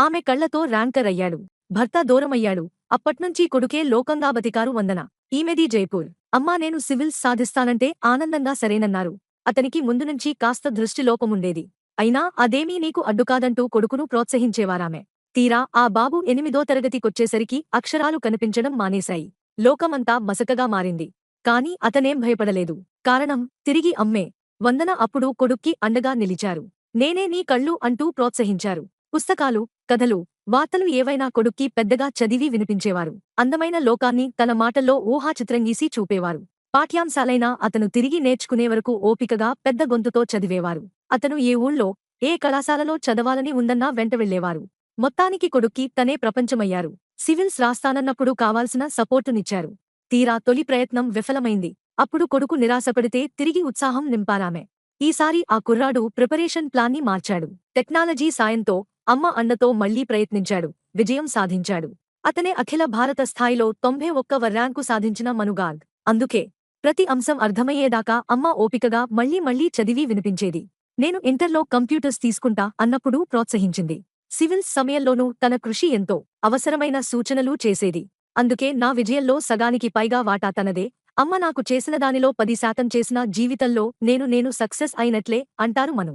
ఆమె కళ్ళతో ర్యాంకర్ అయ్యాడు. భర్త దూరమయ్యాడు. అప్పట్నుంచీ కొడుకే లోకంగా బతికారు వందన. ఈమెది జైపూర్. అమ్మా నేను సివిల్స్ సాధిస్తానంటే ఆనందంగా సరేనన్నారు. అతనికి ముందునుంచి కాస్త దృష్టిలోపముండేది అయినా అదేమీ నీకు అడ్డుకాదంటూ కొడుకును ప్రోత్సహించేవారామె. తీరా ఆ బాబు ఎనిమిదో తరగతికొచ్చేసరికి అక్షరాలు కనిపించడం మానేశాయి. లోకమంతా మసకగా మారింది. కాని అతనేం భయపడలేదు. కారణం తిరిగి అమ్మే. వందన అప్పుడు కొడుక్కి అండగా నిలిచారు. నేనే నీ కళ్ళు అంటూ ప్రోత్సహించారు. పుస్తకాలు కథలు వార్తలు ఏవైనా కొడుక్కి పెద్దగా చదివి వినిపించేవారు. అందమైన లోకాన్ని తన మాటల్లో ఊహా చిత్రంగీసి చూపేవారు. పాఠ్యాంశాలైనా అతను తిరిగి నేర్చుకునే వరకు ఓపికగా పెద్ద గొంతుతో చదివేవారు. అతను ఏ ఊళ్ళో ఏ కళాశాలలో చదవాలని ఉందన్నా వెంట వెళ్ళేవారు మొత్తానికి కొడుక్కి తనే ప్రపంచమయ్యారు. సివిల్స్ రాస్తానన్నప్పుడు కావాల్సిన సపోర్టునిచ్చారు. తీరా తొలి ప్రయత్నం విఫలమైంది. అప్పుడు కొడుకు నిరాశపడితే తిరిగి ఉత్సాహం నింపారామె. ఈసారి ఆ కుర్రాడు ప్రిపరేషన్ ప్లాన్ని మార్చాడు. టెక్నాలజీ సాయంతో అమ్మ అన్నతో మళ్ళీ ప్రయత్నించాడు. విజయం సాధించాడు. అతనే అఖిల భారత స్థాయిలో తొంభై ఒక్క ర్యాంకు సాధించిన మనుగార్గ్ అందుకే ప్రతి అంశం అర్థమయ్యేదాకా అమ్మ ఓపికగా మళ్ళీ మళ్ళీ చదివి వినిపించేది. నేను ఇంటర్లో కంప్యూటర్స్ తీసుకుంటా అన్నప్పుడు ప్రోత్సహించింది. సివిల్స్ సమయంలోనూ తన కృషి ఎంతో అవసరమైన సూచనలు చేసేది. అందుకే నా విజయంలో సగానికి పైగా వాటా తనదే. అమ్మ నాకు చేసిన దానిలో పది శాతం చేసిన జీవితంలో నేను నేను సక్సెస్ అయినట్లే అంటారు మను.